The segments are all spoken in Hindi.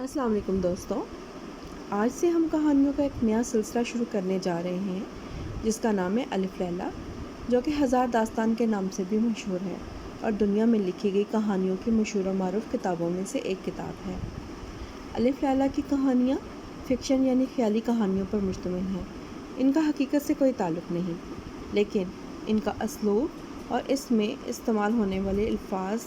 अस्सलाम वालेकुम दोस्तों। आज से हम कहानियों का एक नया सिलसिला शुरू करने जा रहे हैं, जिसका नाम है अलिफ लैला, जो कि हज़ार दास्तान के नाम से भी मशहूर है और दुनिया में लिखी गई कहानियों की मशहूर और मरूफ किताबों में से एक किताब है। अलिफ लैला की कहानियाँ फ़िक्शन यानी ख्याली कहानियों पर मुश्तमिल हैं। इनका हकीकत से कोई ताल्लुक़ नहीं, लेकिन इनका असलूब और इसमें इस्तेमाल होने वाले अल्फाज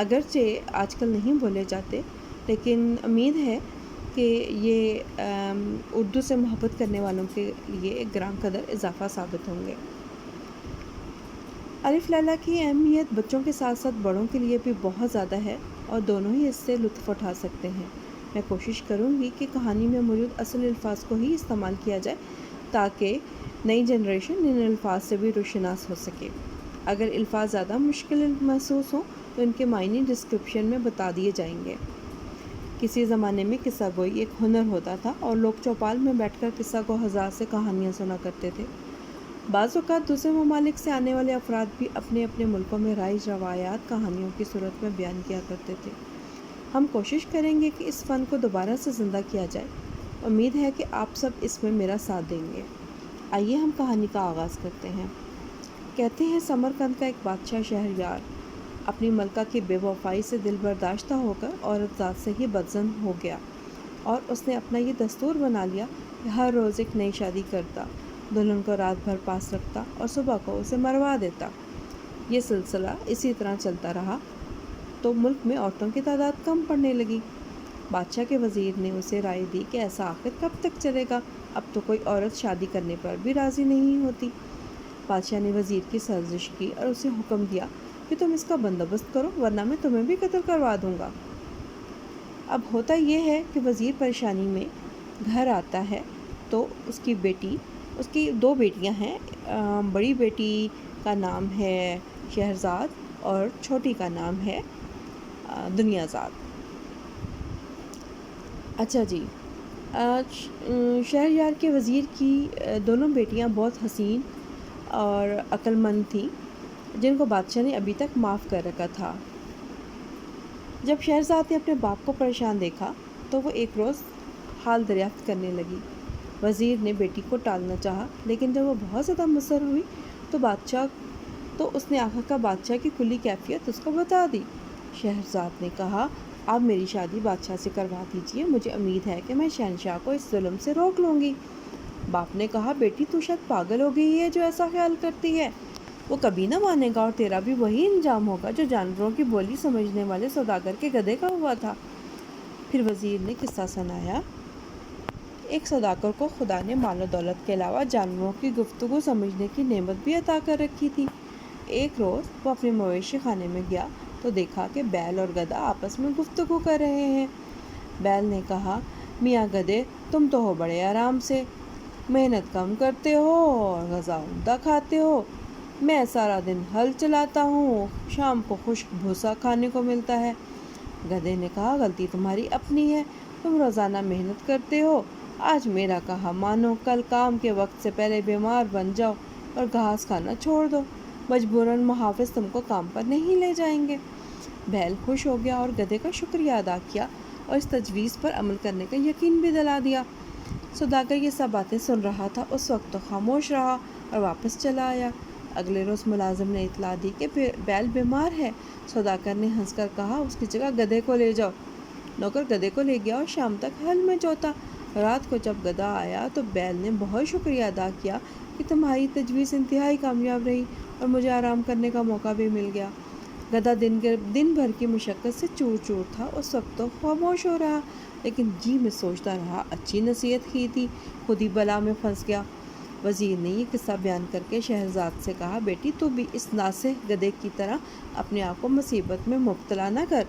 अगरचे आजकल नहीं बोले जाते लेकिन उम्मीद है कि ये उर्दू से मोहब्बत करने वालों के लिए एक ग्राम कदर इजाफ़ा साबित होंगे। अलिफ लैला की अहमियत बच्चों के साथ साथ बड़ों के लिए भी बहुत ज़्यादा है और दोनों ही इससे लुत्फ़ उठा सकते हैं। मैं कोशिश करूँगी कि कहानी में मौजूद असल अल्फाज को ही इस्तेमाल किया जाए ताकि नई जनरेशन इन अल्फाज से भी रोशनास हो सके। अगर अल्फाज ज़्यादा मुश्किल महसूस हों तो इनके मायने डिस्क्रिप्शन में बता दिए जाएँगे। किसी ज़माने में किस्सा गोई एक हुनर होता था और लोग चौपाल में बैठकर किस्सा को हज़ार से कहानियाँ सुना करते थे। बाज़ात दूसरे ममालिक से आने वाले अफराद भी अपने अपने मुल्कों में राइज रवायात कहानियों की सूरत में बयान किया करते थे। हम कोशिश करेंगे कि इस फ़न को दोबारा से ज़िंदा किया जाए। उम्मीद है कि आप सब इसमें मेरा साथ देंगे। आइए हम कहानी का आगाज़ करते हैं। कहते हैं, समरकंद का एक बादशाह शहरयार अपनी मलका की बेवफाई से दिल बर्दाश्त होकर औरत ज़ात से ही बदजन हो गया। और उसने अपना ये दस्तूर बना लिया कि हर रोज़ एक नई शादी करता, दुल्हन को रात भर पास रखता और सुबह को उसे मरवा देता। ये सिलसिला इसी तरह चलता रहा तो मुल्क में औरतों की तादाद कम पड़ने लगी। बादशाह के वज़ीर ने उसे राय दी कि ऐसा आखिर कब तक चलेगा? अब तो कोई औरत शादी करने पर भी राज़ी नहीं होती। बादशाह ने वज़ीर की सर्जिश की और उसे हुक्म दिया कि तुम इसका बंदोबस्त करो, वरना मैं तुम्हें भी कत्ल करवा दूँगा। अब होता ये है कि वज़ीर परेशानी में घर आता है तो उसकी बेटी, उसकी दो बेटियाँ हैं। बड़ी बेटी का नाम है शहरज़ाद और छोटी का नाम है दुनियाज़ाद। अच्छा जी शहरयार के वज़ीर की दोनों बेटियाँ बहुत हसीन और अक्लमंद थीं। जिनको बादशाह ने अभी तक माफ़ कर रखा था। जब शहरजाद ने अपने बाप को परेशान देखा तो वो एक रोज़ हाल दरियाफ्त करने लगी। वज़ीर ने बेटी को टालना चाहा, लेकिन जब वो बहुत ज़्यादा मुसर हुई तो बादशाह तो उसने आखिर का बादशाह की खुली कैफियत उसको बता दी। शहरजाद ने कहा, आप मेरी शादी बादशाह से करवा दीजिए, मुझे उम्मीद है कि मैं शहनशाह को इस जुल्म से रोक लूँगी। बाप ने कहा, बेटी, तू शायद पागल हो गई है जो ऐसा ख्याल करती है। वो कभी ना मानेगा और तेरा भी वही इंजाम होगा जो जानवरों की बोली समझने वाले सौदागर के गधे का हुआ था। फिर वज़ीर ने किस्सा सुनाया। एक सौदागर को खुदा ने मालो दौलत के अलावा जानवरों की गुफ्तु समझने की नेमत भी अता कर रखी थी। एक रोज़ वो अपने मवेशी खाने में गया तो देखा कि बैल और गधा आपस में गुफ्तु कर रहे हैं। बैल ने कहा, मियाँ गधे, तुम तो हो बड़े आराम से। मेहनत कम करते हो और गज़ा उमदा खाते हो। मैं सारा दिन हल चलाता हूँ। शाम को खुश्क भूसा खाने को मिलता है। गधे ने कहा, गलती तुम्हारी अपनी है। तुम रोज़ाना मेहनत करते हो। आज मेरा कहा मानो, कल काम के वक्त से पहले बीमार बन जाओ और घास खाना छोड़ दो। मजबूरन मुहाफ़ तुमको काम पर नहीं ले जाएँगे। बैल खुश हो गया और गधे का शुक्रिया अदा किया और इस तजवीज़ पर अमल करने का यकीन भी दिला दिया। सुदागर ये सब बातें सुन रहा था। उस वक्त तो खामोश रहा और वापस चला आया। अगले रोज़ मुलाजिम ने इतला दी कि बैल बीमार है। सौदाकर ने हंसकर कहा, उसकी जगह गधे को ले जाओ। नौकर गधे को ले गया और शाम तक हल में जोता। रात को जब गधा आया तो बैल ने बहुत शुक्रिया अदा किया कि तुम्हारी तजवीज़ इंतहाई कामयाब रही और मुझे आराम करने का मौका भी मिल गया। गधा दिन के दिन भर की मुशक्क़त से चूर चूर था उस वक्त तो खामोश हो रहा, लेकिन जी में सोचता रहा, अच्छी नसीहत की थी। खुद ही बला में फंस गया। वज़ीर ने ये किस्सा बयान करके शहजाद से कहा, बेटी, तू भी इस नासे गधे की तरह अपने आप को मुसीबत में मुबतला ना कर।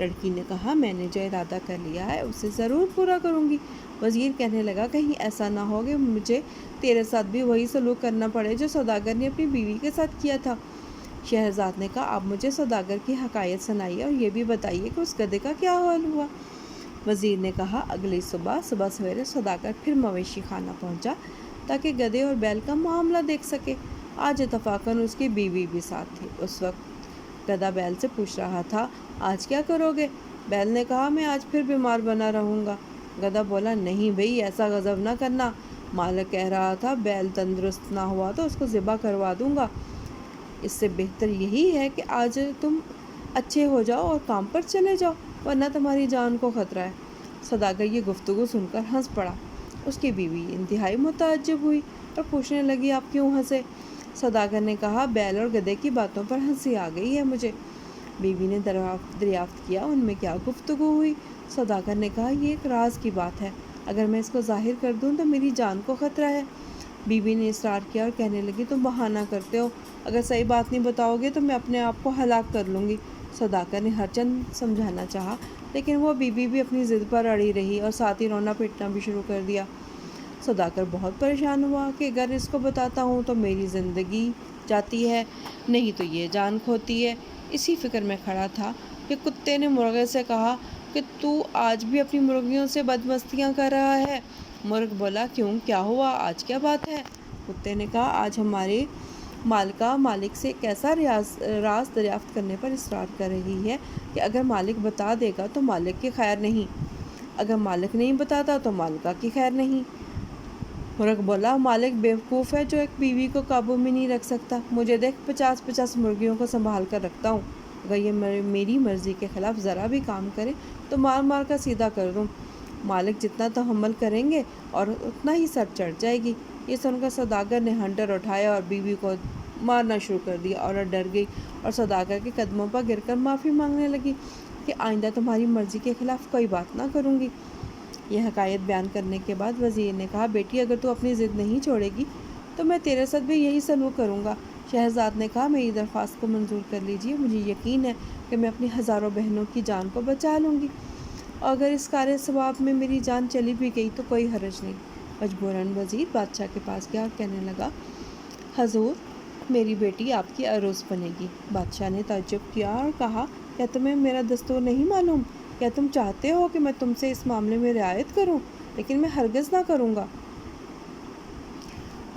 लड़की ने कहा, मैंने जो इरादा कर लिया है, उसे ज़रूर पूरा करूँगी। वज़ीर कहने लगा, कहीं ऐसा ना हो कि मुझे तेरे साथ भी वही सलूक करना पड़े जो सौदागर ने अपनी बीवी के साथ किया था। शहजाद ने कहा, आप मुझे सौदागर की हकायत सुनाइए और ये भी बताइए कि उस गधे का क्या हाल हुआ? वज़ीर ने कहा, अगली सुबह सुबह सवेरे सौदागर फिर मवेशी खाना पहुँचा। ताकि गधे और बैल का मामला देख सके। आज इतफाक़न उसकी बीवी भी साथ थी। उस वक्त गधा बैल से पूछ रहा था, आज क्या करोगे? बैल ने कहा, मैं आज फिर बीमार बना रहूँगा। गधा बोला, नहीं भाई, ऐसा गज़ब ना करना। मालक कह रहा था, बैल तंदुरुस्त ना हुआ तो उसको ज़िबा करवा दूँगा। इससे बेहतर यही है कि आज तुम अच्छे हो जाओ और काम पर चले जाओ, वरना तुम्हारी जान को ख़तरा है। सदागर ये गुफ्तु सुनकर हंस पड़ा। उसकी बीवी इंतहाई मुतजब हुई और पूछने लगी, आप क्यों हंसे? सदागर ने कहा, बैल और गधे की बातों पर हँसी आ गई है मुझे। बीवी ने दरियाफ्त किया, उनमें क्या गुफ्तु हुई? सदागर ने कहा यह एक राज की बात है। अगर मैं इसको ज़ाहिर कर दूँ तो मेरी जान को ख़तरा है। बीवी ने इसरार किया और कहने लगी, तुम बहाना करते हो। अगर सही बात नहीं बताओगे तो मैं अपने आप को हलाक कर लूँगी। सदाकर ने हरचंद समझाना चाहा, लेकिन वो बीबी भी अपनी ज़िद पर अड़ी रही और साथ ही रोना पीटना भी शुरू कर दिया। सदाकर बहुत परेशान हुआ कि अगर इसको बताता हूँ तो मेरी ज़िंदगी जाती है, नहीं तो ये जान खोती है। इसी फ़िक्र में खड़ा था कि कुत्ते ने मुर्गे से कहा कि तू आज भी अपनी मुर्गियों से बदमस्तियाँ कर रहा है। मुर्ग बोला, क्यों? क्या हुआ? आज क्या बात है? कुत्ते ने कहा, आज हमारे मालिका मालिक से कैसा रियाज, राज दरियाफ्त करने पर इसरार कर रही है कि अगर मालिक बता देगा तो मालिक की खैर नहीं। अगर मालिक नहीं बताता तो मालिका की खैर नहीं। मुर्ग बोला मालिक बेवकूफ़ है जो एक बीवी को काबू में नहीं रख सकता। मुझे देख पचास पचास मुर्गियों को संभाल कर रखता हूँ। अगर ये मेरी मर्ज़ी के ख़िलाफ़ ज़रा भी काम करे तो मार मार कर सीधा कर दूँ। मालिक जितना तो हमल करेंगे और उतना ही सर चढ़ जाएगी। ये सुनकर सौदागर ने हंटर उठाया और बीवी को मारना शुरू कर दिया औरत डर गई और सौदागर के कदमों पर गिरकर माफ़ी मांगने लगी कि आइंदा तुम्हारी मर्ज़ी के ख़िलाफ़ कोई बात ना करूँगी। यह हकायत बयान करने के बाद वज़ीर ने कहा, बेटी, अगर तू अपनी ज़िद नहीं छोड़ेगी तो मैं तेरे साथ भी यही सलूक करूँगा। शहजाद ने कहा, मेरी दरख्वास्त को मंजूर कर लीजिए। मुझे यकीन है कि मैं अपनी हज़ारों बहनों की जान को बचा लूँगी। और अगर इस कार्य सवाब में मेरी जान चली भी गई तो कोई हरज नहीं। मजबूरन वज़ीर बादशाह के पास गया और कहने लगा, हजूर, मेरी बेटी आपकी अरोस बनेगी। बादशाह ने तजुब किया और कहा, क्या तुम्हें मेरा दस्तूर नहीं मालूम? क्या तुम चाहते हो कि मैं तुमसे इस मामले में रियायत करूँ, लेकिन मैं हरगज़ ना करूँगा?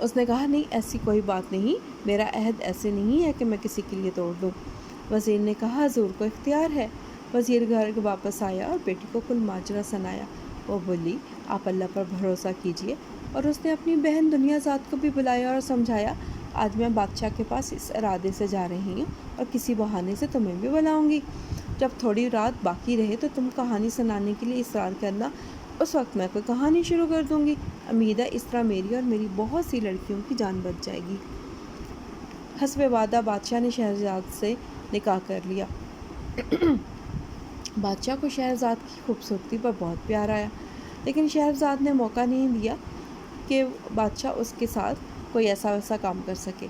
उसने कहा, नहीं, ऐसी कोई बात नहीं। मेरा अहद ऐसे नहीं है कि मैं किसी के लिए तोड़ दूँ। वज़ीर ने कहा, हजूर को इख्तियार है। वज़ीर घर वापस आया और बेटी को कुल माजरा सुनाया। वो बोली आप अल्लाह पर भरोसा कीजिए। और उसने अपनी बहन दुनिया ज़ात को भी बुलाया और समझाया, आज मैं बादशाह के पास इस इरादे से जा रही हूँ और किसी बहाने से तुम्हें भी बुलाऊँगी। जब थोड़ी रात बाकी रहे तो तुम कहानी सुनाने के लिए इसरार करना। उस वक्त मैं कोई कहानी शुरू कर दूँगी। उम्मीद है इस तरह मेरी और मेरी बहुत सी लड़कियों की जान बच जाएगी। हसब वादा बादशाह ने शहजाद से निकाह कर लिया। बादशाह को शहजाद की खूबसूरती पर बहुत प्यार आया। लेकिन शहरजाद ने मौका नहीं दिया कि बादशाह उसके साथ कोई ऐसा वैसा काम कर सके।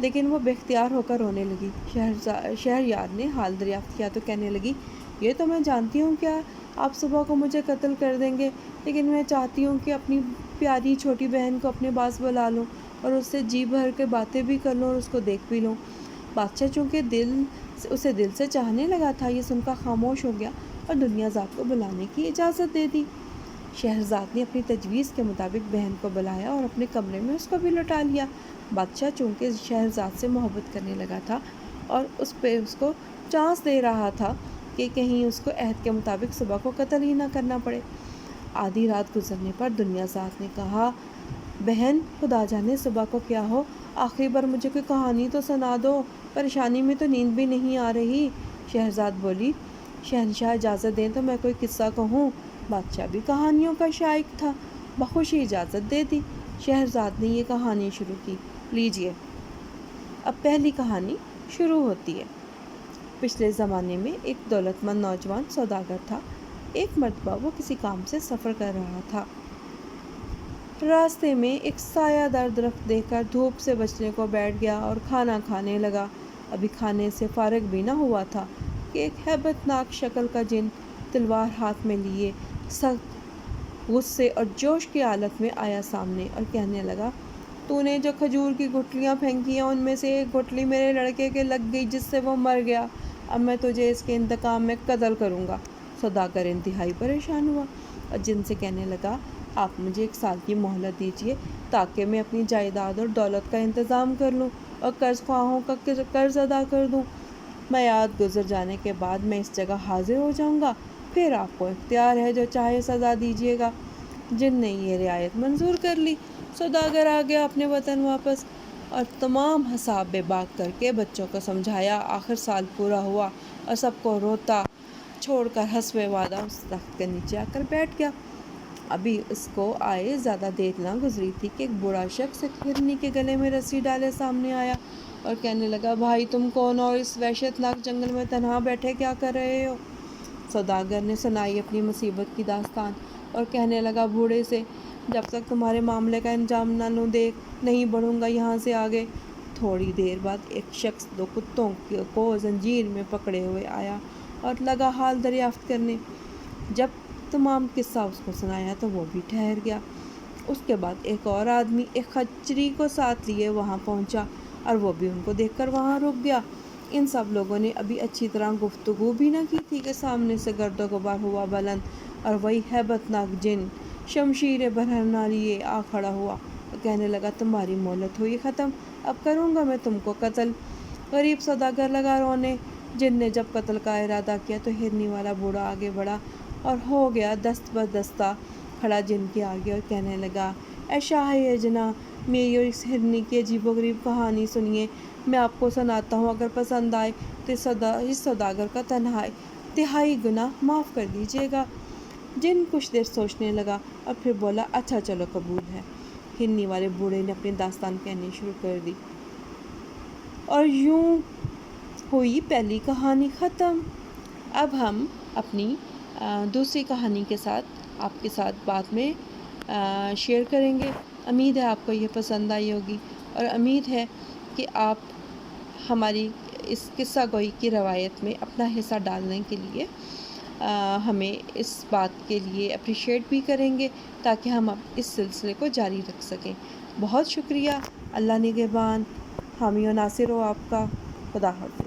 लेकिन वो बेख्तियार होकर रोने लगी। शहर शहरयार ने हाल दरियाफ्त किया तो कहने लगी, ये तो मैं जानती हूँ क्या आप सुबह को मुझे कत्ल कर देंगे, लेकिन मैं चाहती हूँ कि अपनी प्यारी छोटी बहन को अपने पास बुला लूँ और उससे जी भर के बातें भी कर लूँ और उसको देख भी लूँ। बादशाह चूँकि दिल उसे दिल से चाहने लगा था, ये सुनकर खामोश हो गया और दुनिया जात को बुलाने की इजाज़त दे दी। शहरजाद ने अपनी तजवीज़ के मुताबिक बहन को बुलाया और अपने कमरे में उसको भी लौटा लिया। बादशाह चूँकि शहजाद से मोहब्बत करने लगा था और उस पर उसको चांस दे रहा था कि कहीं उसको अहद के मुताबिक सुबह को कत्ल ही ना करना पड़े। आधी रात गुजरने पर दुनिया ने कहा, बहन, खुदा जाने सुबह को क्या हो? आखिरी बार मुझे कोई कहानी तो सुना दो। परेशानी में तो नींद भी नहीं आ रही। शहजाद बोली, शहनशाह इजाज़त दें तो मैं कोई किस्सा कहूँ। बादशाह भी कहानियों का शाइक था, बखुशी इजाज़त दे दी। शहजाद ने ये कहानी शुरू की। लीजिए, अब पहली कहानी शुरू होती है। पिछले ज़माने में एक दौलतमंद नौजवान सौदागर था। एक मरतबा वो किसी काम से सफ़र कर रहा था। रास्ते में एक सायादार दरख्त देखकर धूप से बचने को बैठ गया और खाना खाने लगा। अभी खाने से फारग भी ना हुआ था कि एक हैबतनाक शक्ल का जिन तलवार हाथ में लिए सख्त गुस्से और जोश की हालत में आया सामने और कहने लगा, तूने जो खजूर की गुटलियाँ फेंकी हैं, उनमें से एक गुटली मेरे लड़के के लग गई, जिससे वो मर गया। अब मैं तुझे इसके इंतकाम में कत्ल करूँगा। सौदागर इंतहाई परेशान हुआ और जिनसे कहने लगा, आप मुझे एक साल की मोहलत दीजिए, ताकि मैं अपनी जायदाद और दौलत का इंतज़ाम कर लूँ और कर्ज़ ख्वाहों का कर्ज़ अदा कर दूँ। मैं याद गुजर जाने के बाद मैं इस जगह हाजिर हो जाऊँगा फिर आपको इख्तियार है जो चाहे सज़ा दीजिएगा। जिन ने ये रियायत मंजूर कर ली सौदागर आ गया अपने वतन वापस। और तमाम हसाब बेबाक करके बच्चों को समझाया, आखिर साल पूरा हुआ और सबको रोता, छोड़कर हंसवे वादा उस तख्त के नीचे आकर बैठ गया। अभी उसको आए ज़्यादा देर ना गुजरी थी कि एक बुरा शख्स हिरनी के गले में रस्सी डाले सामने आया और कहने लगा, भाई तुम कौन और इस वहशतनाक जंगल में तनहा बैठे क्या कर रहे हो? सौदागर ने सुनाई अपनी मुसीबत की दास्तान और कहने लगा, बूढ़े से, जब तक तुम्हारे मामले का इंजाम ना लूँ, देख, नहीं बढ़ूँगा यहाँ से आगे। थोड़ी देर बाद एक शख्स दो कुत्तों को जंजीर में पकड़े हुए आया और लगा हाल दरियाफ्त करने। जब तमाम किस्सा उसको सुनाया तो वो भी ठहर गया। उसके बाद एक और आदमी एक खचरी को साथ लिए वहाँ पहुँचा और वो भी उनको देखकर वहाँ रुक गया। इन सब लोगों ने अभी अच्छी तरह गुफ्तु भी ना की थी कि सामने से गर्द गुबार हुआ बुलंद और वही हैबतनाक जिन शमशीर बरहना लिए आ खड़ा हुआ। और कहने लगा, तुम्हारी मोहलत हुई ख़त्म। अब करूँगा मैं तुमको कत्ल। गरीब सौदागर लगा रोने। जिन ने जब कत्ल का इरादा किया तो हिरनी वाला बूढ़ा आगे बढ़ा और हो गया दस्त बदस्ता खड़ा जिन के आगे और कहने लगा, ऐ शाह जना मेरी और इस हिरनी की अजीब गरीब कहानी सुनिए। मैं आपको सुनाता हूँ, अगर पसंद आए तो सदा, इस सौदागर का तनहाई। तिहाई गुना माफ़ कर दीजिएगा। जिन कुछ देर सोचने लगा और फिर बोला अच्छा चलो, कबूल है। हिरनी वाले बूढ़े ने अपनी दास्तान कहनी शुरू कर दी। और यूँ हुई पहली कहानी ख़त्म। अब हम अपनी दूसरी कहानी के साथ, आपके साथ बाद में शेयर करेंगे। उम्मीद है आपको यह पसंद आई होगी। और उम्मीद है कि आप हमारी इस किस्सा गोई की रवायत में अपना हिस्सा डालने के लिए आ, हमें इस बात के लिए अप्रिशिएट भी करेंगे ताकि हम अब इस सिलसिले को जारी रख सकें। बहुत शुक्रिया। अल्लाह नगेबान। हामी नासिर हो आपका। खुदा हाफि